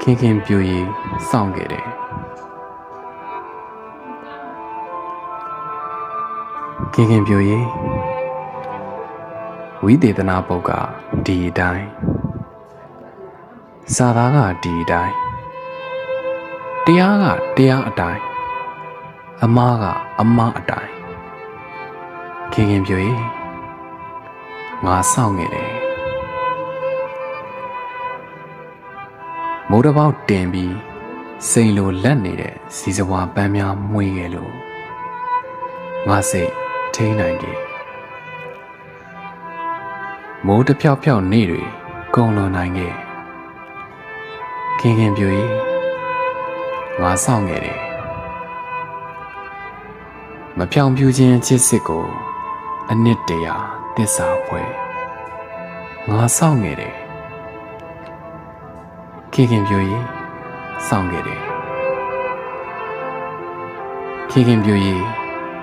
ခင်ခင်ပြူရီစောင့်ခဲ့တယ်ခင်ခင်ပြူရီဝိသေသနာပုတ်ကဒီအတိုင်းစာသားကဒီအတိုင်းတရားကတရားအတိုင်းအမားကအမားအတိုင်းခင်ခင်ပြူရီငါစောင့်ခဲ့တယ် မိုးတစ်ပေါက်တင်ပြီးစိန်လိုလက်နေတဲ့စီစဝါပန်းများမွေးခဲ့လို့ငါစိတ်ထိန်းနိုင်တယ်မိုးတစ်ဖြောက်ဖြောက်နေတွေကုံလွန်နိုင်ခဲ့ခင်ခင်ပြူကြီးငါစောင့်ခဲ့တယ်မဖြောင်ပြူခြင်းချစ်စစ်ကို အနှစ်တရာတစ္ဆာဖွဲငါစောင့်ခဲ့တယ် ခင်ခင်ပြူကြီးစောင့်ခဲ့တယ်ခင်ခင်ပြူကြီး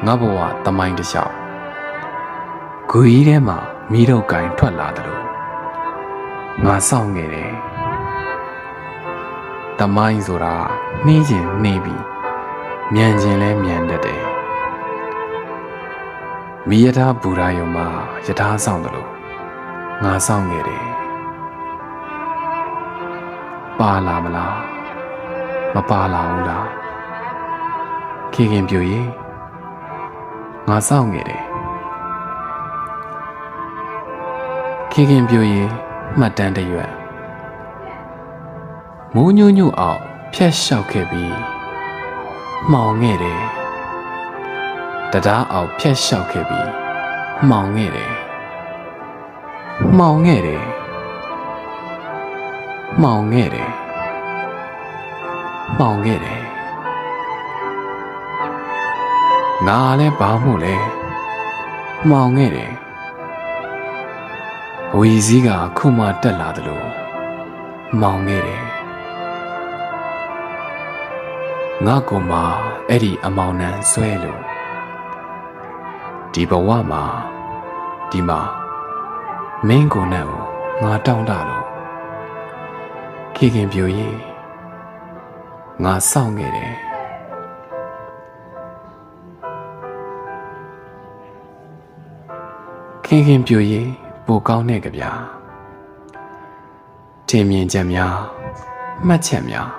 ငါဘဝတမိုင်းတစ်လျှောက်ဂူကြီးထဲမှာမိတော့ကင်ထွက်လာတယ်လို့ငါစောင့်ခဲ့တယ်တမိုင်းဆိုတာနှီးခြင်းနှီးပြီးမြန်ခြင်းလဲမြန်တတ်တယ်မိယထာဘူရာယုံမှာယထာဆောင်တယ်လို့ငါဆောင်ခဲ့တယ် ပါလာမလားမပါလာဘူးလားခေခင်ပြူရေငါဆောင်ခဲ့တယ်ခေခင်ပြူရေမှတ်တမ်းတရွတ်မိုးညွညွအောင်ဖျက်လျှောက်ခဲ့ပြီးမှောင်ခဲ့တယ်တရားအောင်ဖျက်လျှောက်ခဲ့ပြီးမှောင်ခဲ့တယ်မှောင်ခဲ့တယ် မှောင်ခဲ့တယ်မှောင်ခဲ့တယ်ငါလည်းဘာမှုလဲမှောင်ခဲ့တယ်ဝီစည်းကခုမှတက်လာတယ်လို့မှောင်ခဲ့တယ်ငါကမှအဲ့ဒီအမောင်နှံဆွဲလို့ဒီဘဝမှာဒီမှာမင်းကိုနဲ့ကိုငါတောင်းတလို့ ခေခင်ပြိုရေးငါစောင့်ခဲ့တယ်ခင်ခင်ပြိုရေးပိုကောင်းတဲ့ကြဗျာထင်မြင်ချက်များမှတ်ချက်များ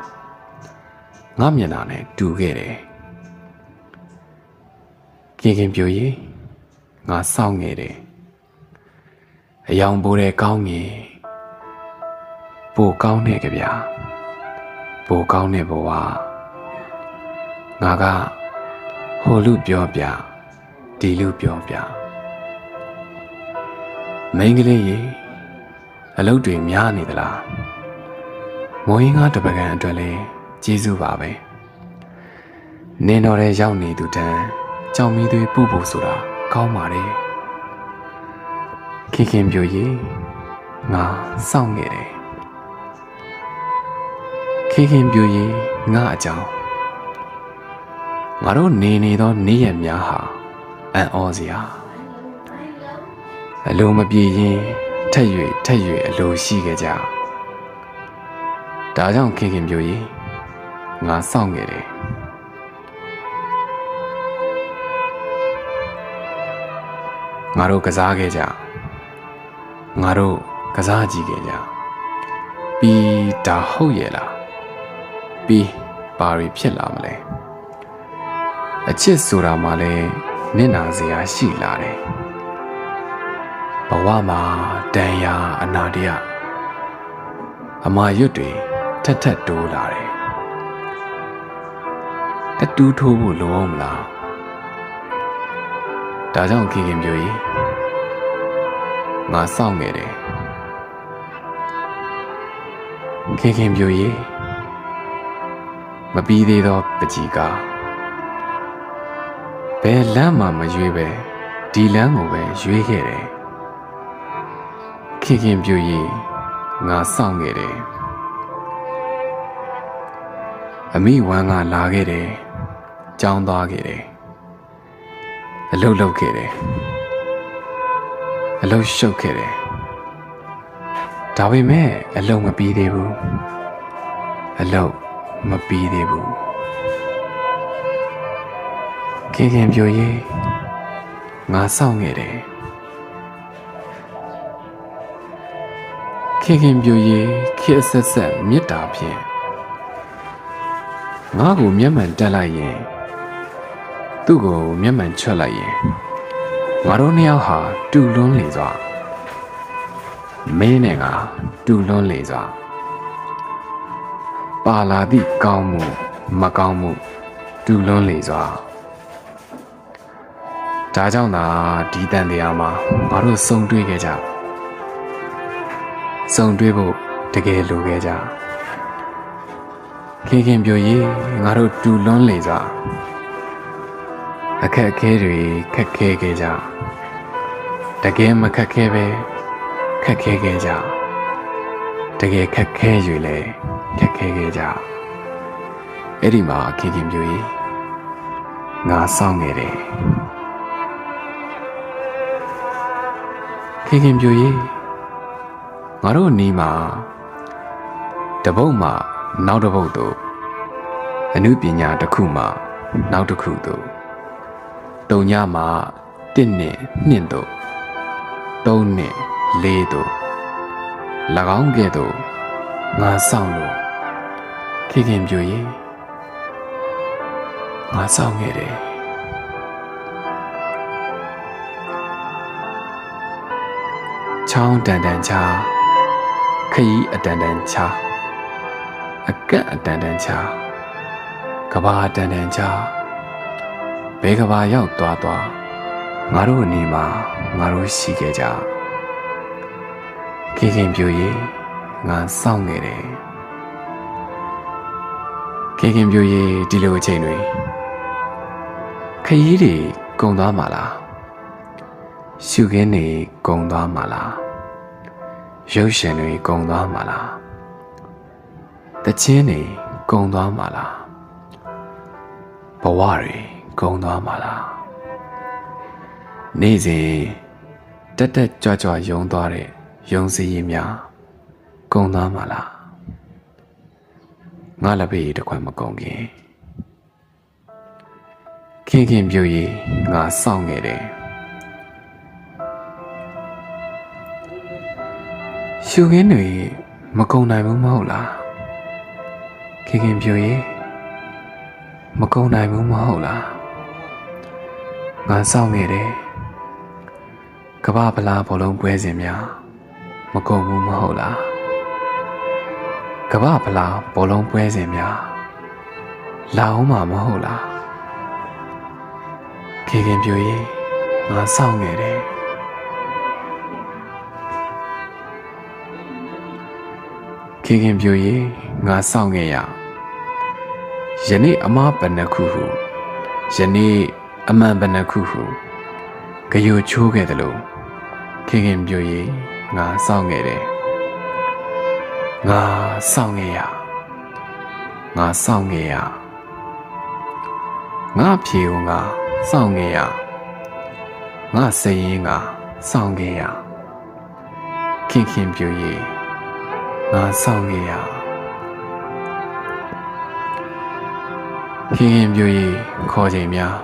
ငါမျက်နှာနဲ့တူခဲ့တယ်ခင်ခင်ပြိုရေးငါစောင့်ခဲ့တယ်အယောင်ပိုးတဲ့ကောင်းငင် ပိုကောင်းတဲ့ကြဗျာပိုကောင်းတဲ့ဘဝငါကဟိုလူပြောပြဒီလူပြောပြမိန်းကလေးရေအလုပ်တွေများနေသလားမိုးရင်းကားတပကံအတွက်လဲကျေးဇူးပါပဲနင်းတော်တဲ့ရောက်နေသူတန်းကြောင်မီသွေးပူပူဆိုတာကောင်းပါတယ်ခင်ခင်ပြိုရေငါစောင့်ခဲ့တယ် ခင်ခင်ပြိုရေငါအကြောင်းငါတို့နေနေသောနေ့ရက်များဟာအံ့ဩစရာအလိုမပြေရင်ထက်၍ထက်၍အလိုရှိခဲ့ကြဒါကြောင့်ခင်ခင်ပြိုရင်ငါစောင့်ခဲ့တယ်ငါတို့ကစားခဲ့ကြငါတို့ကစားကြည့်ခဲ့ကြပြီးဒါဟုတ်ရဲ့လား ပြီးဘာတွေဖြစ်လာမလဲအချစ်ဆိုတာမှလည်းနင့်နာစရာရှိလာတယ်ဘဝမှာတန်ရာအနာတရအမာရွတ်တွေထက်ထက်တိုးလာတယ်တတူးထိုးဖို့လိုအောင်မလားဒါကြောင့်ခင်ခင်ပြောရင်ငါစောင့်ခဲ့တယ်ခင်ခင်ပြောရင် မပြီးသေးသောပကြီးကားဘယ်လမ်းမှမရွေးပဲဒီလမ်းကိုပဲရွေးခဲ့တယ်ခင်ခင်ပြူရီငါစောင့်ခဲ့တယ်အမိဝမ်းကလာခဲ့တယ်ကြောင်းသွားခဲ့တယ်အလုတ်လုတ်ခဲ့တယ်အလုတ်ရှုပ်ခဲ့တယ်ဒါပေမဲ့အလုံးမပြီးသေးဘူးအလုပ် မပြီးသေးဘူးခင်ခင်ပြိုရေးငါစောင့်ခဲ့တယ်ခင်ခင်ပြိုရေးခေတ်ဆက်ဆက်မေတ္တာဖြင့်ငါ့ကိုမျက်မှန်တက်လိုက်ရင်သူ့ကိုမျက်မှန်ချွတ်လိုက်ရင်ငါတို့နှစ်ယောက်ဟာတူလွန်းလေစွာမင်းနဲ့ငါတူလွန်းလေစွာ ပါလာသည့်ကောင်းမှုမကောင်းမှုတူလွန်းလေစွာဒါကြောင့်သာဒီတန်တရားမှာငါတို့စုံတွေ့ခဲ့ကြစုံတွေ့ဖို့တကယ်လိုခဲ့ကြခင်ခင်ပြိုရေးငါတို့တူလွန်းလေစွာအခက်အခဲတွေခက်ခဲခဲ့ကြတကယ်မခက်ခဲပဲခက်ခဲခဲ့ကြတကယ်ခက်ခဲ၍လဲ ခက်ခဲခဲ့ကြအဲ့ဒီမှာခင်ခင်ပြိုရေးငါစောင့်နေတယ်ခင်ခင်ပြိုရေးငါတို့နီးမှာတပုတ်မှနောက်တစ်ပုတ်တို့အမှုပညာတစ်ခုမှနောက်တစ်ခုတို့တုံညမှာတစ်နှစ်နှစ်တို့သုံးနှစ်လေးတို့၎င်းကဲ့သို့ငါဆောင်လို့ ခင်ခင်ပြိုရင်ငါဆောင်ခဲ့တယ်ချောင်းတန်တန်ချာခရီးအတန်တန်ချာအကန့်အတန်တန်ချာကဘာတန်တန်ချာဘဲကဘာရောက်သွားသွားငါတို့အနီးမှာငါတို့ရှိခဲ့ကြခင်ခင်ပြိုရေငါစောင့်နေတယ် ခင်ခင်ပြိုရေဒီလိုအချိန်တွေခရီးတွေကုံသွားမှာလားရှုခင်းတွေကုံသွားမှာလားရုပ်ရှင်တွေကုံသွားမှာလားတချင်းတွေကုံသွားမှာလားဘဝတွေကုံသွားမှာလားနေ့စဉ်တက်တက်ကြွကြွယုံသွားတဲ့ယုံစည်ရင်များကုံသွားမှာလား ငါလည်းဘေးတခွက်မကုံခင်ခင်ခင်ပြိုရီငါစောင့်နေတယ်ရှုခင်းတွေမကုံနိုင်ဘူးမဟုတ်လားခင်ခင်ပြိုရီမကုံနိုင်ဘူးမဟုတ်လားငါစောင့်နေတယ်ကဘာဗလာဘလုံးပွဲစဉ်များမကုန်ဘူးမဟုတ်လား ကဘာဗလာဘလုံးပွဲစဉ်များလာအောင်မှာမဟုတ်လားခေခင်ပြိုရင်ငါစောင့်နေတယ်ခေခင်ပြိုရင်ငါစောင့်ခဲ့ရယနေ့အမားဘဏ္ဍခုဟုယနေ့အမှန်ဘဏ္ဍခုဟုဂယိုချိုးခဲ့တယ်လို့ခင်ခင်ပြိုရီငါစောင့်ခဲ့တယ် ငါစောင့်ခဲ့ရငါစောင့်ခဲ့ရငါဖြေကိုငါစောင့်ခဲ့ရငါစရင်ငါစောင့်ခဲ့ရခင်ခင်ပြိုရီငါစောင့်ခဲ့ရခင်ခင်ပြိုရီခေါ်ချိန်များ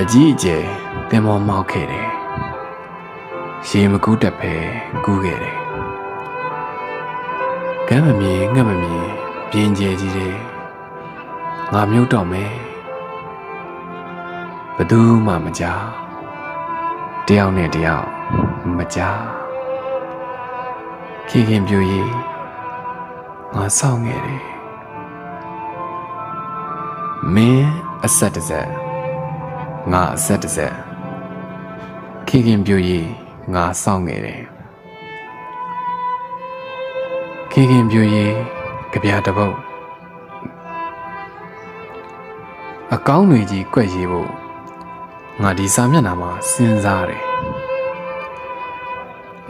အကြီးအကျယ်တင်မောမောက်ခဲ့တယ်ရေမကူးတက်ပဲကူးခဲ့တယ် ကမ်းမမြေငှက်မမြေပြင်းကျဲကြီးတယ်ငါမြုပ်တော့မယ်ဘသူမှမကြားတယောက်နဲ့တယောက်မကြားခင်ခင်ပြူရီငါစောင့်ခဲ့တယ်မင်းအဆက်တစက်ငါအဆက်တဆက်ခင်ခင်ပြူရီငါစောင့်နေတယ် ခင်ခင်ပြူရီကြပြတပုတ်အကောင်းတွေကြီးကွက်ရေးဖို့ငါဒီစာမျက်နှာမှာစဉ်းစားတယ်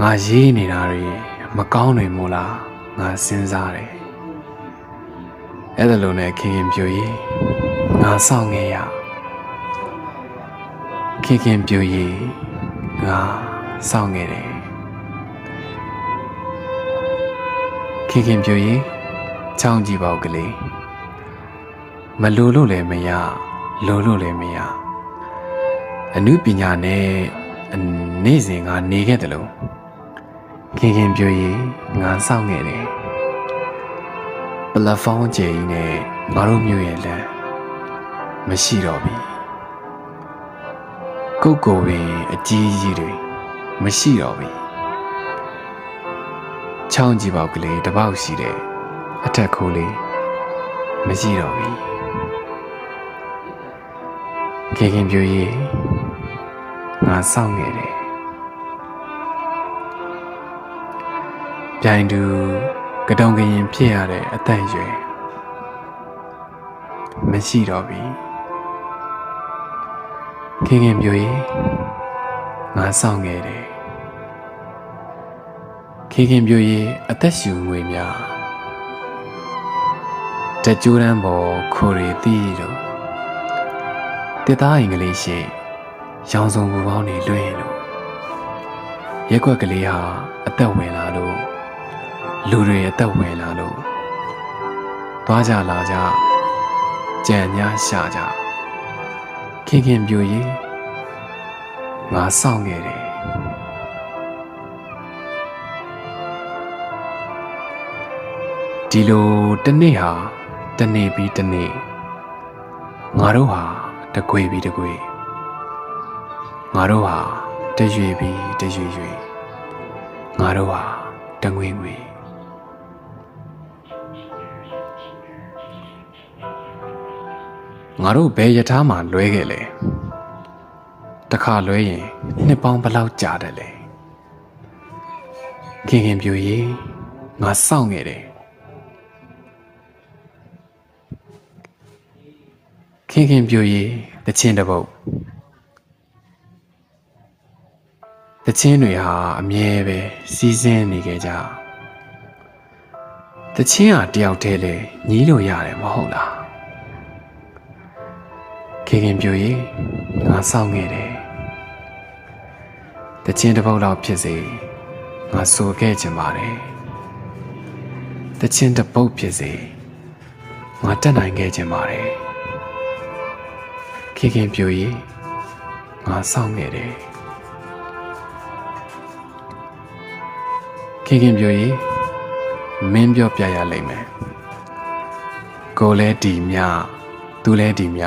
ငါရေးနေတာတွေမကောင်းတွေမို့လားငါစဉ်းစားတယ်အဲ့ဒါလိုနဲ့ခင်ခင်ပြူရီငါစောင့်နေရခင်ခင်ပြူရီငါစောင့်ခဲ့တယ် ခခင်ခင်ပြိုရင်ချောင်းကြည့်ပေါက်ကလေးမလိုလို့လည်းမရလိုလို့လည်းမရအနုပညာနဲ့နေ့စဉ်ငါနေခဲ့တယ်လို့ခင်ခင်ပြိုရင်ငါစောင့်ခဲ့တယ်ပလက်ဖောင်းကျင်းနဲ့ငါတို့မျိုးရဲ့လမ်းမရှိတော့ပြီကုတ်ကိုပင်အကြီးကြီးတွေမရှိတော့ပြီ ချောင်းကြည့်ပေါက်ကလေးတစ်ပေါက်ရှိတယ်အထက်ခိုးလေးမရှိတော့ပြီခေခင်ပြိုရေးငါစောင့်နေတယ်ပြိုင်သူကတုံကရင်ဖြစ်ရတဲ့အသက်အရွယ်မရှိတော့ပြီခင်ခင်ပြိုရေးငါစောင့်ခဲ့တယ် ခေခင်ပြိုရေးအသက်ရှူငွေများတကြိုးတန်းပေါ်ခိုရီတီးတို့တစ်သားအင်္ဂလိပ်ရှိရောင်စုံဘူပေါင်းတွေလွှင့်လို့ရက်ွက်ကလေးဟာအသက်ဝင်လာလို့လူတွေအသက်ဝင်လာလို့သွားကြလာကြကြံညာရှာကြခင်ခင်ပြိုရေးငါစောင့်ခဲ့တယ် ဒီလိုတစ်နေ့ဟာတစ်နေ့ပြီးတစ်နေ့ငါတို့ဟာတကွေပြီးတကွေငါတို့ဟာတရွေပြီးတရွေရွေငါတို့ဟာတငွေငွေငါတို့ဘယ်ယထာမှလွဲခဲ့လဲတခါလွဲရင်နှစ်ပေါင်းဘလောက်ကြာတယ်လဲခင်ခင်ပြူရေးငါစောင့်ခဲ့တယ် ခင်ခင်ပြူရေးတချင်းတစ်ပုတ်တချင်းတွေဟာအမြဲပဲစီးစင်းနေကြကြတချင်းဟာတယောက်တည်းလေညီးလို့ရတယ်မဟုတ်လားခင်ခင်ပြူရေးငါစောင့်ခဲ့တယ်တချင်းတစ်ပုတ်လောက်ဖြစ်စေငါဆိုခဲ့ချင်ပါတယ်တချင်းတစ်ပုတ်ဖြစ်စေငါတက်နိုင်ခဲ့ချင်ပါတယ် ခင်ခင်ပြူရေးငါစောင့်ခဲ့တယ်ခင်ခင်ပြူရေးမင်းပြောပြရလိမ့်မယ်ကိုလဲဒီမြသူလဲဒီမြ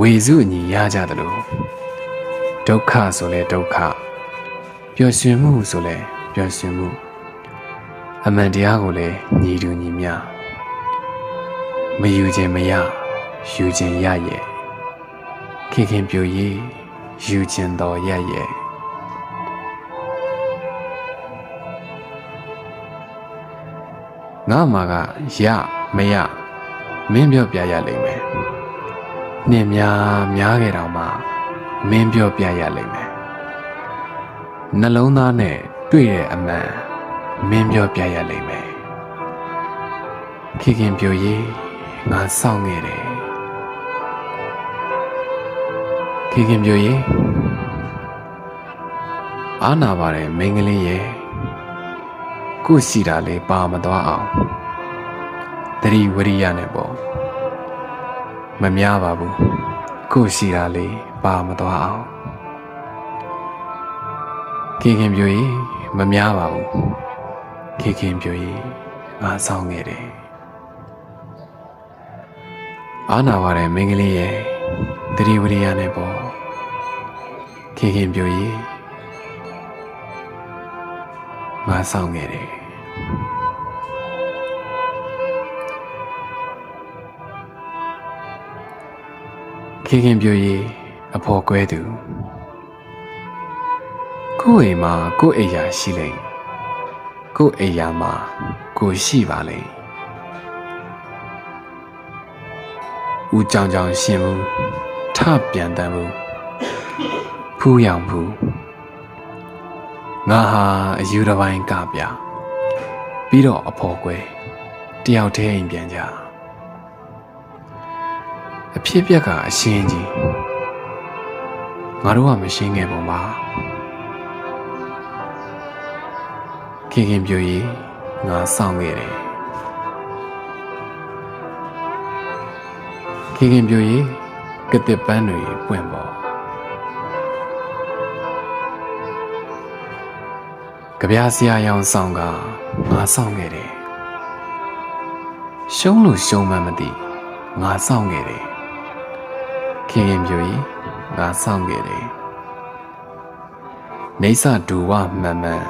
ဝေစုအညီရကြတယ်လို့ဒုက္ခဆိုလဲဒုက္ခပျော်ရွှင်မှုဆိုလဲပျော်ရွှင်မှုအမှန်တရားကိုလည်းညီတူညီမျှမယူခြင်းမရယူခြင်းရရဲ့ ခင်ခင်ပြိုရေးယူခြင်းတော်ရရဲ့ငါမှာကရမရမင်းပြောပြရလိမ့်မယ်နှင်းများများခဲ့တော့မှမင်းပြောပြရလိမ့်မယ်နှလုံးသားနဲ့တွေ့တဲ့အမှန်မင်းပြောပြရလိမ့်မယ်ခင်ခင်ပြိုရေးငါစောင့်ခဲ့တယ် ခင်ခင်ပြိုရေးအားနာပါတယ်မင်းကလေးရဲ့ကိုရှိတာလေးပါမသွားအောင်တတိဝရိယနဲ့ပေါ့မများပါဘူးကိုရှိတာလေးပါမသွားအောင်ခင်ခင်ပြိုရေးမများပါဘူးခင်ခင်ပြိုရေးငါဆောင်ခဲ့တယ်အားနာပါတယ်မင်းကလေးရဲ့ တတိဝရိယနဲ့ပေါ့ခင်ခင်ပြိုရေးငါဆောင်ခဲ့တယ်ခင်ခင်ပြိုရေးအဖော်ကွဲသူကိုယ့်အိမ်မှာကိုယ့်အိယာရှိလိမ့်ကိုယ့်အိယာမှာကိုရှိပါလိမ့်ဦးကြောင်ကြောင်ရှင်မှု ထပြန်တမ်းမှုဖူးရောင်မှုငါဟာအယူတစ်ပိုင်းကပြပြီးတော့အဖော်ကွဲတယောက်တည်းအိမ်ပြန်ကြအဖြစ်ပြက်ကအရှင်းကြီးငါတို့ကမရှင်းခဲ့ပုံပါခင်ခင်ပြိုရေးငါစောင့်ခဲ့တယ်ခင်ခင်ပြိုရေ ကတစ်ပန်းတွေပွင့်ပေါ်ကြပြားစရာရောင်ဆောင်ကငါစောင့်ခဲ့တယ်ရှုံးလို့ရှုံးမှမသိငါစောင့်ခဲ့တယ်ခင်ခင်ပြိုရေငါစောင့်ခဲ့တယ်နေဆဒူဝမှန်မှန်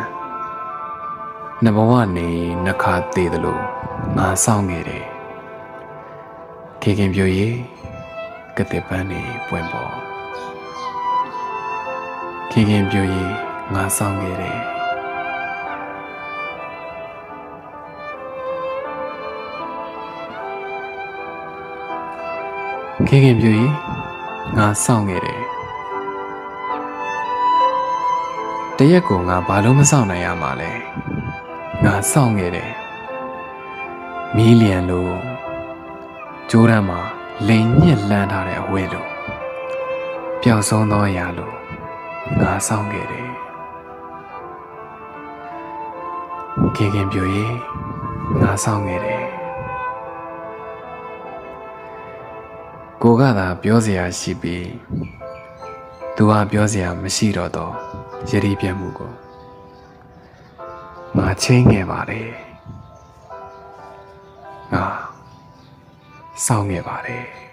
နှစ်ဘဝနေနှခါသေးတယ်လို့ငါစောင့်ခဲ့တယ်ခေခင်ပြိုရေ ကတဲ့ပန်းနေပွင့်ပေါ်ခေခင်ပြိုရေငါစောင့်ခဲ့တယ်ခေခင်ပြိုရေငါစောင့်ခဲ့တယ်တရက်ကိုငါဘာလို့မစောင့်နိုင်ရမှာလဲငါစောင့်ခဲ့တယ်မီးလျံလို့ကျိုးရမ်းမှာ လိန်ညစ်လန်းထားတဲ့အဝဲလို့ပျောက်ဆုံးသောအရာလို့ငါစောင့်ခဲ့တယ်ခင်ခင်ပြိုရေငါစောင့်ခဲ့တယ်ကိုကသာပြောစရာရှိပြီးသူကပြောစရာမရှိတော့တော့ယတိပြတ်မှုကိုငါချင်းခဲ့ပါတယ်ငါ စောင့်ခဲ့ပါတယ်